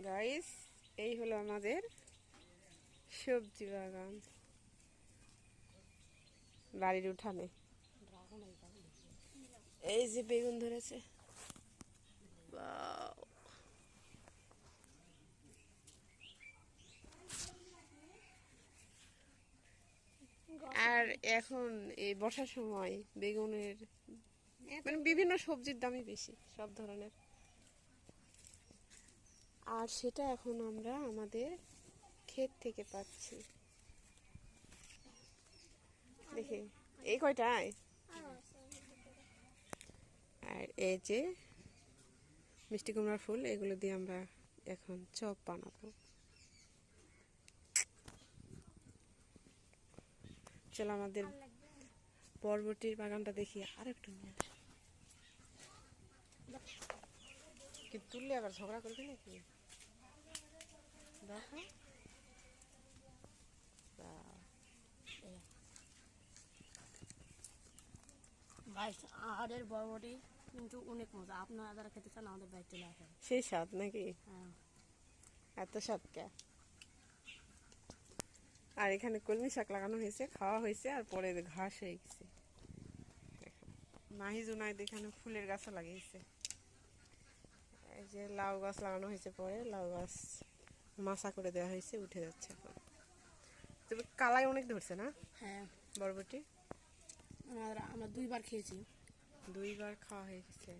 Guys এই হলো আমাদের সবজি বাগান। বাড়ির উঠানে। এই যে বেগুন ধরেছে! আর এখন এই বর্ষার সময় বেগুনের মানে বিভিন্ন সবজির দামই বেশি, সব ধরনের। আর সেটা এখন আমরা আমাদের ক্ষেত থেকে পাচ্ছি। দেখি, এই কয়টায় আর এই যে মিষ্টি কুমড়ার ফুল, এগুলো দিয়ে আমরা এখন চপ বানাবো। চলো আমাদের বরবটির বাগানটা দেখি আর একটু নিয়ে। কি তুললে আবার ঝগড়া করবে নাকি? ভাই আহারের বরবটি কিন্তু অনেক মজা। আপনারা যারা খেতে চান আমাদের বাড়ি চলে আসেন। সেই স্বাদ নাকি? হ্যাঁ। এত স্বাদ কে? আর এখানে কলমি শাক লাগানো হয়েছে খাওয়া হয়েছে আর পরে ঘাস হয়ে গেছে। দেখো, মাহি জুনাইদ এখানে ফুলের গাছও লাগিয়েছে। এই যে লাউ গাছ লাগানো হয়েছে পরে লাউ গাছ মাচা করে দেওয়া হয়েছে উঠে যাচ্ছে এখন। তবে কালাই অনেক ধরছে না? হ্যাঁ। বরবটি? আমরা দুইবার খেয়েছি। দুইবার খাওয়া হয়ে গেছে।